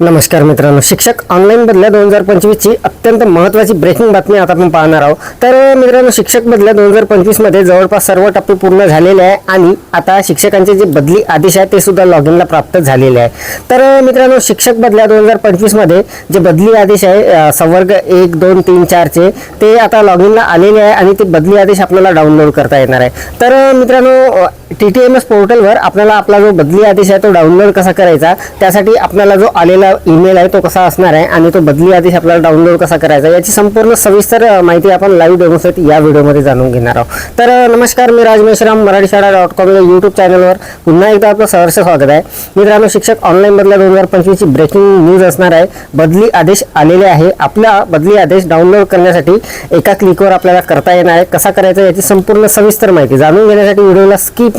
नमस्कार मित्रांनो. शिक्षक ऑनलाईन बदल्या दोन हजार पंचवीसची अत्यंत महत्त्वाची ब्रेकिंग बातमी आता आपण पाहणार आहोत. तर मित्रांनो शिक्षक बदल्या दोन हजार पंचवीसमध्ये जवळपास सर्व टप्पे पूर्ण झालेले आहे आणि आता शिक्षकांचे जे बदली आदेश आहे ते सुद्धा लॉगिनला प्राप्त झालेले आहे. तर मित्रांनो शिक्षक बदल्या दोन हजार पंचवीसमध्ये जे बदली आदेश आहे संवर्ग एक दोन तीन चारचे ते आता लॉगिनला आलेले आहे आणि ते बदली आदेश आपल्याला डाउनलोड करता येणार आहे. तर मित्रांनो टी टी एम एस पोर्टलवर आपल्याला आपला जो बदली आदेश आहे तो डाउनलोड कसा करायचा त्यासाठी आपल्याला जो आलेला ईमेल आहे तो कसा असणार आहे आणि तो बदली आदेश आपल्याला डाउनलोड कसा करायचा याची संपूर्ण सविस्तर माहिती आपण लाईव्ह डेमोसाठी या व्हिडिओमध्ये जाणून घेणार आहोत. तर नमस्कार मी राज मेश्राम मराठी शाळा डॉट कॉम या यूट्यूब चॅनलवर पुन्हा एकदा आपलं सहर्ष स्वागत आहे. मित्रांनो शिक्षक ऑनलाईन बदल्या दोन हजार पंचवीसची ब्रेकिंग न्यूज असणार आहे. बदली आदेश आलेले आहे. आपला बदली आदेश डाउनलोड करण्यासाठी एका क्लिकवर आपल्याला करता येणार आहे. कसा करायचा याची संपूर्ण सविस्तर माहिती जाणून घेण्यासाठी व्हिडिओला स्किप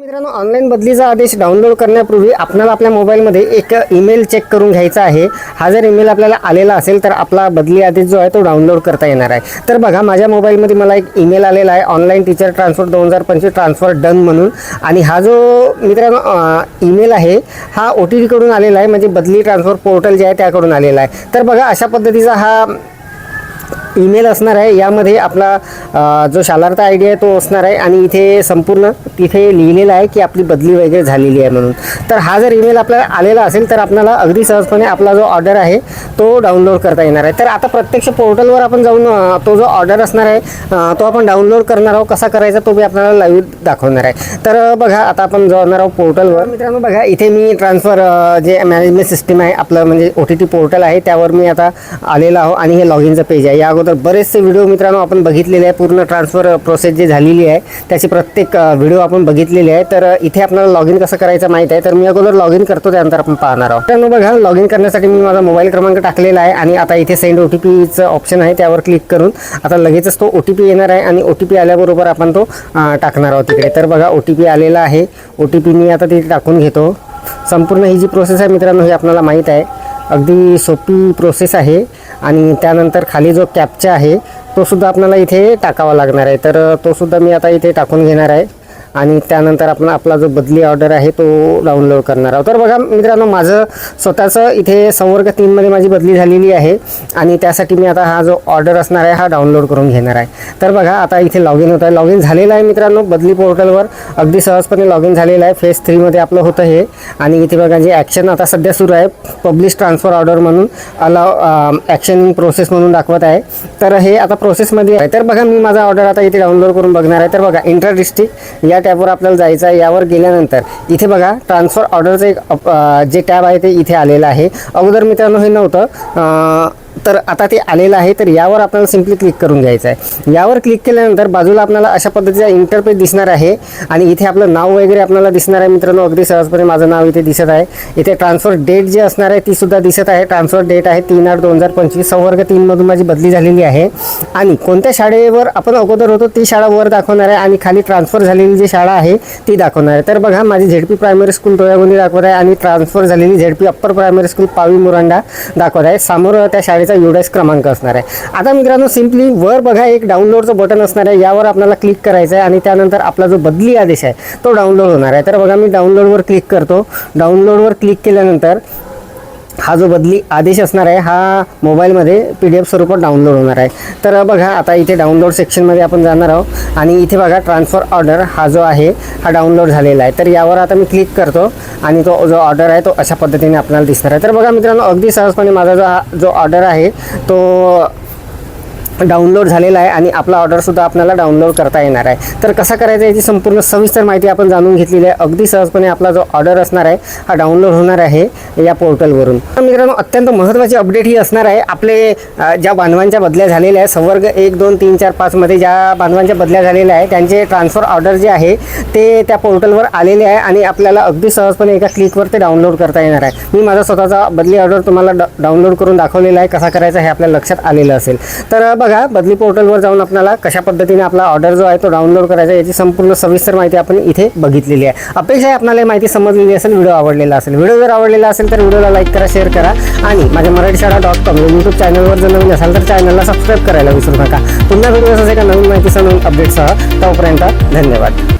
मित्रांनो ऑनलाईन बदलीचा आदेश डाउनलोड करण्यापूर्वी आपल्याला आपल्या मोबाईलमध्ये एक ईमेल चेक करून घ्यायचा आहे. हा जर ईमेल आपल्याला आलेला असेल तर आपला बदली आदेश जो आहे तो डाउनलोड करता येणार आहे. तर बघा माझ्या मोबाईलमध्ये मला एक ईमेल आलेला आहे ऑनलाईन टीचर ट्रान्सफर दोन हजार पंचवीस ट्रान्सफर डन म्हणून. आणि हा जो मित्रांनो ईमेल आहे हा ओ टी टीकडून आलेला आहे म्हणजे बदली ट्रान्सफर पोर्टल जे आहे त्याकडून आलेला आहे. तर बघा अशा पद्धतीचा हा ईमेल असणार आहे. यामध्ये आपला जो शालार्थ आय डी आहे तो असणार आहे आणि इथे संपूर्ण तिथे लिहिलेलं आहे की आपली बदली वगैरे झालेली आहे म्हणून. तर हा जर ईमेल आपल्याला आलेला असेल तर आपल्याला अगदी सहजपणे आपला जो ऑर्डर आहे तो डाउनलोड करता येणार आहे. तर आता प्रत्यक्ष पोर्टलवर आपण जाऊन तो जो ऑर्डर असणार आहे तो आपण डाउनलोड करणार आहोत. कसा करायचा तो मी आपल्याला लाईव्ह दाखवणार आहे. तर बघा आता आपण जाणार आहोत पोर्टलवर. मित्रांनो बघा इथे मी ट्रान्सफर जे मॅनेजमेंट सिस्टीम आहे आपलं म्हणजे ओ टी टी पोर्टल आहे त्यावर मी आता आलेला आहो आणि हे लॉग इनचं पेज आहे. या अगोदर बरेचसे व्हिडिओ मित्रांनो आपण बघितलेले आहे. पूर्ण ट्रान्सफर प्रोसेस जी झालेली आहे त्याची प्रत्येक व्हिडिओ आपण बघितलेले आहे. तर इथे आपल्याला लॉग इन कसं करायचं माहीत आहे? तर मी अगोदर लॉग इन करतो त्यानंतर आपण पाहणार आहोत. मित्रांनो बघा लॉग इन करण्यासाठी मी माझा मोबाईल क्रमांक टाकलेला आहे आणि आता इथे सेंड ओ टी पीचं ऑप्शन आहे त्यावर क्लिक करून आता लगेचच तो ओ टी पी येणार आहे आणि ओ टी पी आल्याबरोबर आपण तो टाकणार आहोत तिकडे. तर बघा ओ टी पी आलेला आहे. ओ टी पी मी आता तिथे टाकून घेतो. संपूर्ण ही जी प्रोसेस आहे मित्रांनो ही आपल्याला माहीत आहे. अगदी सोपी प्रोसेस आहे. आणि त्यानंतर खाली जो कॅपचा आहे तो सुद्धा आपल्याला इथे टाकावा लागणार आहे. तर तो सुद्धा मी आता इथे टाकून घेणार आहे. आणि त्यानंतर आपण आपला जो बदली ऑर्डर आहे तो डाउनलोड करणार आहोत. तर बघा मित्रांनो माझं स्वतःचं इथे संवर्ग तीनमध्ये माझी बदली झालेली आहे आणि त्यासाठी मी आता हा जो ऑर्डर असणार आहे हा डाउनलोड करून घेणार आहे. तर बघा आता इथे लॉग इन होत आहे लॉग इन झालेलं आहे मित्रांनो बदली पोर्टलवर अगदी सहजपणे लॉग इन झालेलं आहे. फेज थ्रीमध्ये आपलं होतं हे. आणि इथे बघा जे ॲक्शन आता सध्या सुरू आहे पब्लिश ट्रान्सफर ऑर्डर म्हणून अलाव ॲक्शन इन प्रोसेस म्हणून दाखवत आहे. तर हे आता प्रोसेसमध्ये आहे. तर बघा मी माझा ऑर्डर आता इथे डाउनलोड करून बघणार आहे. तर बघा इंटर डिस्ट्रिक्ट या टॅबवर आपल्याला जायचं आहे. यावर गेल्यानंतर इथे बघा ट्रान्सफर ऑर्डरचं एक जे टॅब आहे ते इथे आलेलं आहे. अगोदर मित्रांनो हे नव्हतं. तर आता ते आलेलं आहे तर यावर आपल्याला सिम्पली क्लिक करून घ्यायचं आहे. यावर क्लिक केल्यानंतर बाजूला आपल्याला अशा पद्धतीचा इंटरपेज दिसणार आहे आणि इथे आपलं नाव वगैरे आपल्याला दिसणार आहे. मित्रांनो अगदी सहजपणे माझं नाव इथे दिसत आहे. इथे ट्रान्सफर डेट जी असणार आहे ती सुद्धा दिसत आहे. ट्रान्सफर डेट आहे तीन आठ दोन हजार पंचवीस. संवर्ग तीनमधून माझी बदली झालेली आहे. आणि कोणत्या शाळेवर आपण अगोदर होतो ती शाळा वर दाखवणार आहे आणि खाली ट्रान्सफर झालेली जी शाळा आहे ती दाखवणार आहे. तर बघा माझी झेडपी प्रायमरी स्कूल डोळ्यागोंदी दाखवत आहे आणि ट्रान्सफर झालेली ZP upper primary school Pavi Muranda दाखवत आहे. समोर त्या शाळेचा युडायस क्रमांक असणार आहे. आता मित्रांनो सिम्पली वर बघा एक डाउनलोडचं बटन असणार आहे. यावर आपल्याला क्लिक करायचं आहे आणि त्यानंतर आपला जो बदली आदेश आहे तो डाउनलोड होणार आहे. तर बघा मी डाउनलोडवर क्लिक करतो. डाउनलोडवर क्लिक केल्यानंतर हा जो बदली आदेश असणार आहे हा मोबाईलमध्ये पी डी एफ स्वरूपात डाउनलोड होणार आहे. तर बघा आता इथे डाउनलोड सेक्शनमध्ये आपण जाणार आहोत आणि इथे बघा ट्रान्सफर ऑर्डर हा जो आहे हा डाउनलोड झालेला आहे. तर यावर आता मी क्लिक करतो आणि तो जो ऑर्डर आहे तो अशा पद्धतीने आपल्याला दिसणार आहे. तर बघा मित्रांनो अगदी सहजपणे माझा जो हा जो ऑर्डर आहे तो डाउनलोड झालेला आहे आणि आपला ऑर्डरसुद्धा आपल्याला डाउनलोड करता येणार आहे. तर कसा करायचा याची संपूर्ण सविस्तर माहिती आपण जाणून घेतलेली आहे. अगदी सहजपणे आपला जो ऑर्डर असणार आहे हा डाउनलोड होणार आहे या पोर्टलवरून तर मित्रांनो अत्यंत महत्त्वाची अपडेट ही असणार आहे. आपले ज्या बांधवांच्या बदल्या झालेल्या आहेत संवर्ग एक दोन तीन चार पाचमध्ये ज्या बांधवांच्या बदल्या झालेल्या आहे त्यांचे ट्रान्सफर ऑर्डर जे आहे ते त्या पोर्टलवर आलेले आहे आणि आपल्याला अगदी सहजपणे एका क्लिकवर ते डाउनलोड करता येणार आहे. मी माझा स्वतःचा बदली ऑर्डर तुम्हाला डाउनलोड करून दाखवलेला आहे. कसा करायचा हे आपल्या लक्षात आलेलं असेल. तर बघा बघा बदली पोर्टलवर जाऊन आपल्याला कशा पद्धतीने आपला ऑर्डर जो आहे तो डाउनलोड करायचा याची संपूर्ण सविस्तर माहिती आपण इथे बघितलेली आहे. अपेक्षा आहे आपल्याला माहिती समजलेली असेल व्हिडिओ आवडलेला असेल. व्हिडिओ जर आवडलेला असेल तर व्हिडिओला लाईक करा शेअर करा. आणि माझ्या मराठी शाळा डॉट कॉम यूट्यूब चॅनलवर जर नवीन असाल तर चॅनलला सबस्क्राईब करायला विसरू नका. पुन्हा व्हिडिओ असं एका नवीन माहितीसह नवीन अपडेटसह तोपर्यंत धन्यवाद.